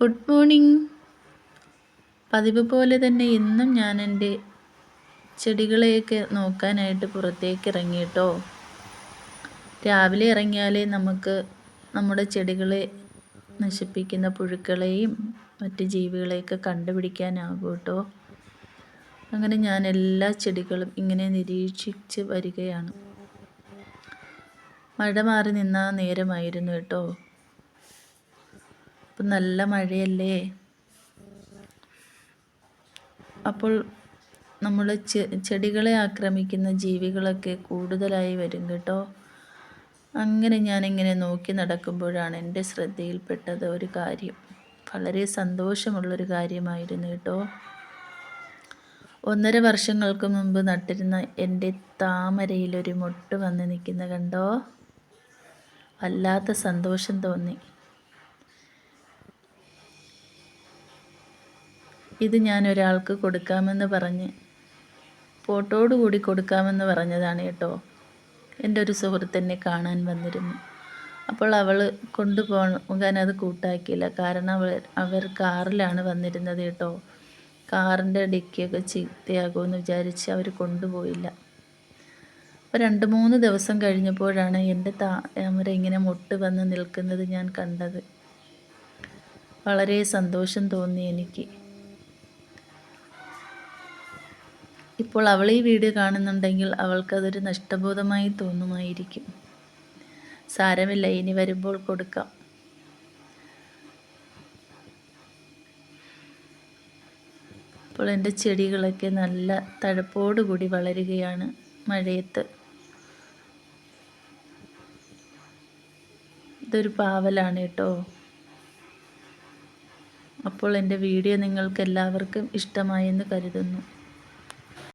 Good morning പതിവ് പോലെ തന്നെ ഇന്നും ഞാൻ എന്റെ ചെടികളെയൊക്കെ നോക്കാനായിട്ട് പുറത്തേക്ക് ഇറങ്ങിയിട്ടോ രാവിലെ ഇറങ്ങിയാലേ നമുക്ക് നമ്മുടെ ചെടികളെ നശിപ്പിക്കുന്ന പുഴുക്കളെയും മറ്റ് ജീവികളെയൊക്കെ കണ്ടുപിടിക്കാനാകും കേട്ടോ അങ്ങനെ ഞാൻ എല്ലാ ചെടികളും ഇങ്ങനെ നിരീക്ഷിച്ച് വരികയാണ്. മഴ മാറി നിന്ന നേരമായിരുന്നു കേട്ടോ. ഇപ്പം നല്ല മഴയല്ലേ? അപ്പോൾ നമ്മൾ ചെടികളെ ആക്രമിക്കുന്ന ജീവികളൊക്കെ കൂടുതലായി വരും കേട്ടോ. അങ്ങനെ ഞാനിങ്ങനെ നോക്കി നടക്കുമ്പോഴാണ് എന്റെ ശ്രദ്ധയിൽപ്പെട്ടത് ഒരു കാര്യം. വളരെ സന്തോഷമുള്ളൊരു കാര്യമായിരുന്നു കേട്ടോ. ഒന്നര വർഷങ്ങൾക്ക് മുമ്പ് നട്ടിരുന്ന എന്റെ താമരയിലൊരു മുട്ട് വന്ന് നിൽക്കുന്ന കണ്ടോ? വല്ലാത്ത സന്തോഷം തോന്നി. ഇത് ഞാൻ ഒരാൾക്ക് കൊടുക്കാമെന്ന് പറഞ്ഞ് ഫോട്ടോടുകൂടി കൊടുക്കാമെന്ന് പറഞ്ഞതാണ് കേട്ടോ. എന്റെ ഒരു സുഹൃത്തിനെ കാണാൻ വന്നിരുന്നു. അപ്പോൾ അവൾ കൊണ്ടുപോകാൻ അത് കൂട്ടാക്കിയില്ല. കാരണം അവർ അവർ കാറിലാണ് വന്നിരുന്നത് കേട്ടോ. കാറിന്റെ ഡിക്കിയൊക്കെ ചീത്തയാകുമെന്ന് വിചാരിച്ച് അവർ കൊണ്ടുപോയില്ല. അപ്പോൾ രണ്ട് മൂന്ന് ദിവസം കഴിഞ്ഞപ്പോഴാണ് എന്റെ താമര ഇങ്ങനെ മുട്ട് വന്ന് നിൽക്കുന്നത് ഞാൻ കണ്ടത്. വളരെ സന്തോഷം തോന്നി എനിക്ക്. ഇപ്പോൾ അവൾ ഈ വീഡിയോ കാണുന്നുണ്ടെങ്കിൽ അവൾക്കതൊരു നഷ്ടബോധമായി തോന്നുമായിരിക്കും. സാരമില്ല ഇനി വരുമ്പോൾ കൊടുക്കാം. ഇപ്പോൾ എന്റെ ചെടികളൊക്കെ നല്ല തഴപ്പോടുകൂടി വളരുകയാണ് മഴയത്ത്. ഇതൊരു പാവലാണ് കേട്ടോ. അപ്പോൾ എന്റെ വീഡിയോ നിങ്ങൾക്ക് എല്ലാവർക്കും ഇഷ്ടമായെന്ന് കരുതുന്നു.